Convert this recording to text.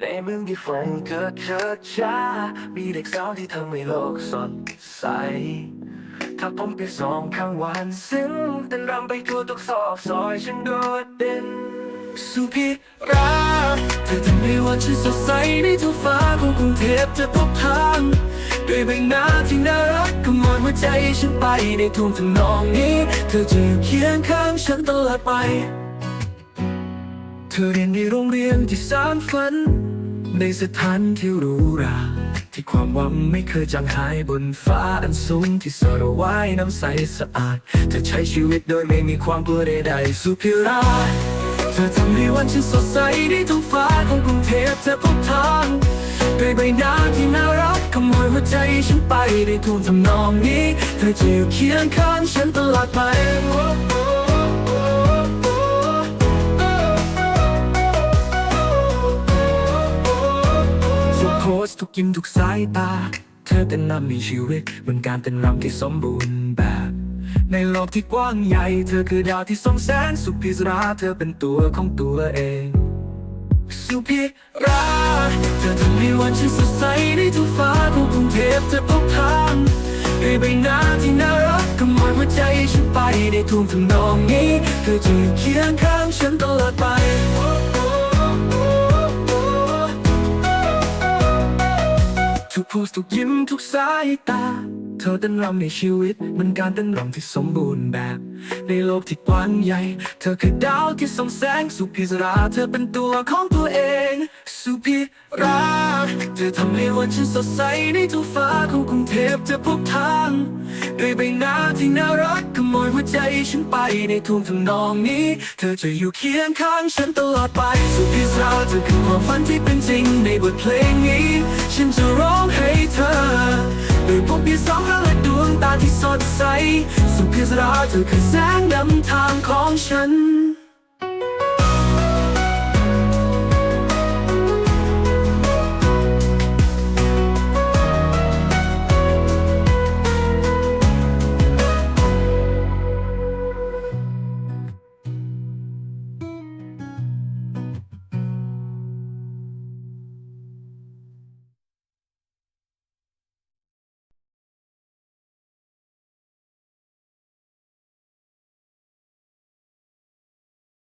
ในเมืองที่ฝนเกิดเชิดช้ามีเด็กสาวที่ทำให้โลกสดใส ถ้าผมไปสองข้างวันซึ่งเต้นรำไปทั่วทุกซอกซอยฉันโดดเด่นสุพิราเธอทำให้วันฉันสดใสในท้องฟ้าของกรุงเทพจะพบทางด้วยใบหน้าที่น่ารักก็มอนหัวใจฉันไปในทุ่งทำนองนี้ เธอจะอยู่เคียงข้างฉันตลอดไป ธอเรียนในโรงเรียนที่สร้างฝัน ในสถานที่หรูหราที่ความหวังไม่เคยจางหายบนฟ้าอันสูงที่สระว่ายน้ำใสสะอาด เธอใช้ชีวิตโดยไม่มีความกลัวใดๆสุพิรา เธอทำให้วันฉันสดใสในท้องฟ้าของกรุงเทพเธอพบทางด้วยใบหน้าที่น่ารักขโมยหัวใจฉันไปในทุ่งทำนองนี้ เธอจะอยู่เคียงข้างฉันตลอดไป พสทุกยิ้มทุกสายตา เธอเต้นรำมีชีวิตเหมือนการเต้นรำที่สมบูรณ์แบบ ในโลกที่กว้างใหญ่ เธอคือดาวที่ส่องแสงสุพิรา เธอเป็นตัวของตัวเอง สุพิรา เธอทำให้วันฉันสดใสในท้องฟ้าของกรุงเทพเธอพบทางด้ใบหน้าที่น่ารักขโมยหัวใจฉันไปในทุ่งทำนองนี้ เธอจู่เคียงข้างฉันตลอดไป ทุกโพสต์ทุกยิ้มทุกสายตา เธอเต้นรำในชีวิต มันการเต้นรำที่สมบูรณ์แบบ ในโลกที่กว้างใหญ่ เธอคือดาวที่ส่องแสงสุพิรา เธอเป็นตัวของตัวเอง สุพิราเธอทำให้วันฉันสดใสในท้องฟ้าของกรุงเทพเธอพบทางด้วยใบหน้าที่น่ารักขโมยหัวใจฉันไปในทุ่งทำนองนี้ เธอจะอยู่เคียงข้างฉันตลอดไป สุพิราเธอคือความฝันที่เป็นจริงในบทเพลงนี้ ฉันจะร้องให้เธอ ด้วยพบพี่สองข้างและดวงตาที่สดใส สุพิราเธอคือแสงนำทางของฉัน